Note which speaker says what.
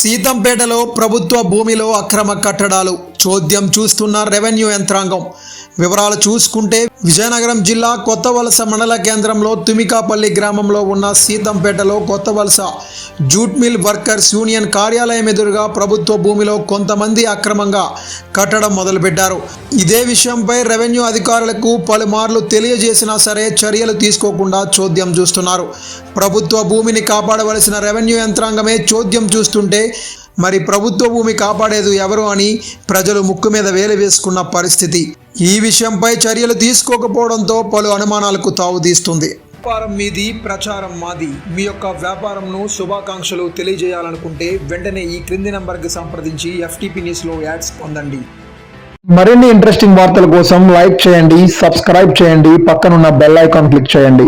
Speaker 1: సీతంపేటలో ప్రభుత్వ భూమిలో అక్రమ కట్టడాలు. చోద్యం చూస్తున్న రెవెన్యూ యంత్రాంగం. వివరాలు చూసుకుంటే విజయనగరం జిల్లా కొత్త వలస మండల కేంద్రంలో తుమికాపల్లి గ్రామంలో ఉన్న సీతంపేటలో కొత్త వలస జూట్ మిల్ వర్కర్స్ యూనియన్ కార్యాలయం ఎదురుగా ప్రభుత్వ భూమిలో కొంతమంది అక్రమంగా కట్టడం మొదలుపెట్టారు. ఇదే విషయంపై రెవెన్యూ అధికారులకు పలుమార్లు తెలియజేసినా సరే చర్యలు తీసుకోకుండా చోద్యం చూస్తున్నారు. ప్రభుత్వ భూమిని కాపాడవలసిన రెవెన్యూ యంత్రాంగమే చోద్యం చూస్తుంటే మరి ప్రభుత్వ భూమి కాపాడేది ఎవరు అని ప్రజలు ముక్కు మీద వేలు వేసుకున్న పరిస్థితి. ఈ విషయంపై చర్యలు తీసుకోకపోవడంతో పలు అనుమానాలకు తావుతీస్తుంది వ్యాపారం మీది ప్రచారం మాది. మీ యొక్క వ్యాపారంను శుభాకాంక్షలు తెలియజేయాలనుకుంటే వెంటనే ఈ క్రింది నంబర్కి సంప్రదించి ఎఫ్టీపీ న్యూస్లో యాడ్స్ పొందండి.
Speaker 2: మరిన్ని ఇంట్రెస్టింగ్ వార్తల కోసం లైక్ చేయండి సబ్స్క్రైబ్ చేయండి పక్కనున్న బెల్ ఐకాన్ క్లిక్ చేయండి.